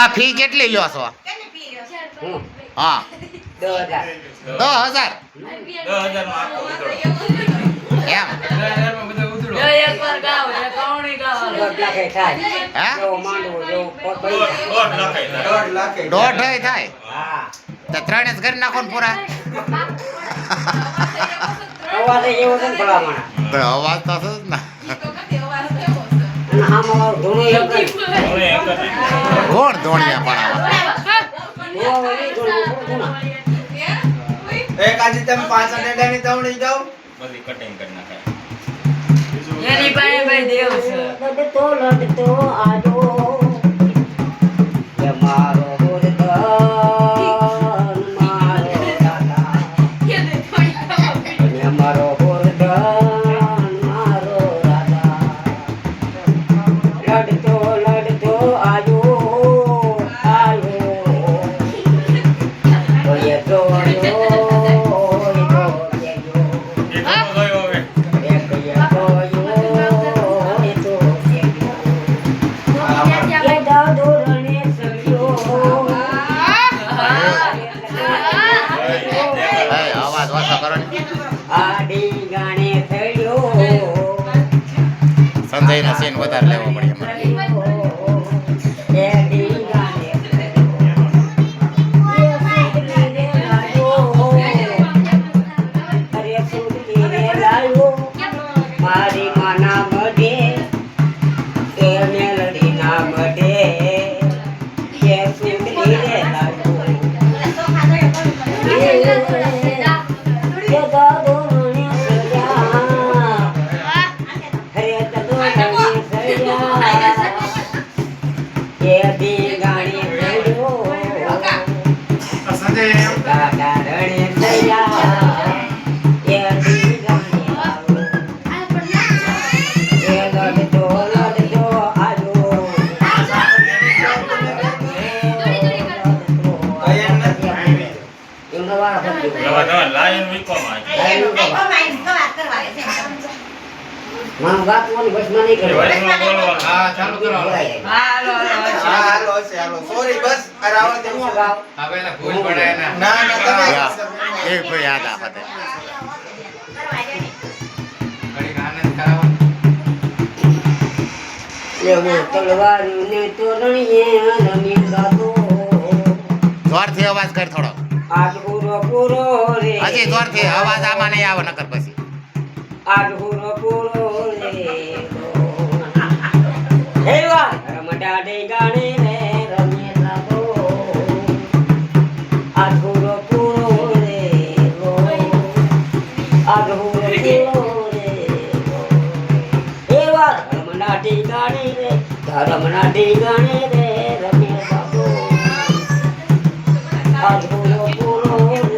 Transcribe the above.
આ ફી કેટલી લ્યો છો? હું? હા. દસ હજાર. એમ. દોઢ થાય. તો ત્રણે જ કરી નાખો ને પૂરા. અવાજ તો હશે જ ને. કોણ ધોણિયા પણ. એક આજે તમે પાંચ અડેડાની તવણી જાઓ. બધી કટિંગ કરી નાખે. એની પાસે ભાઈ દેવ છે. તો લડતો આજો. કરો ને. સીન વધારે લેવો પડે અમારે એ વિકો ગાણી લાયન વિકો રણે મારું વાત બસમાં નહીં એ કરવા વચમાં હા ચાલુ કરો. બોલાય. હાલો હાલો હા હાલો હશે સોરી બસ ના. ના તમે. ભાઈ યાદ ગાતો. જોરથી અવાજ કર થોડો. આજ પૂરો પૂરો રે. હજી જોરથી અવાજ આમાં નહીં આવે નકર પછી. આજ પૂરો પૂરો પૂરો પૂરો રે ગાણે ઠેકાણે રે.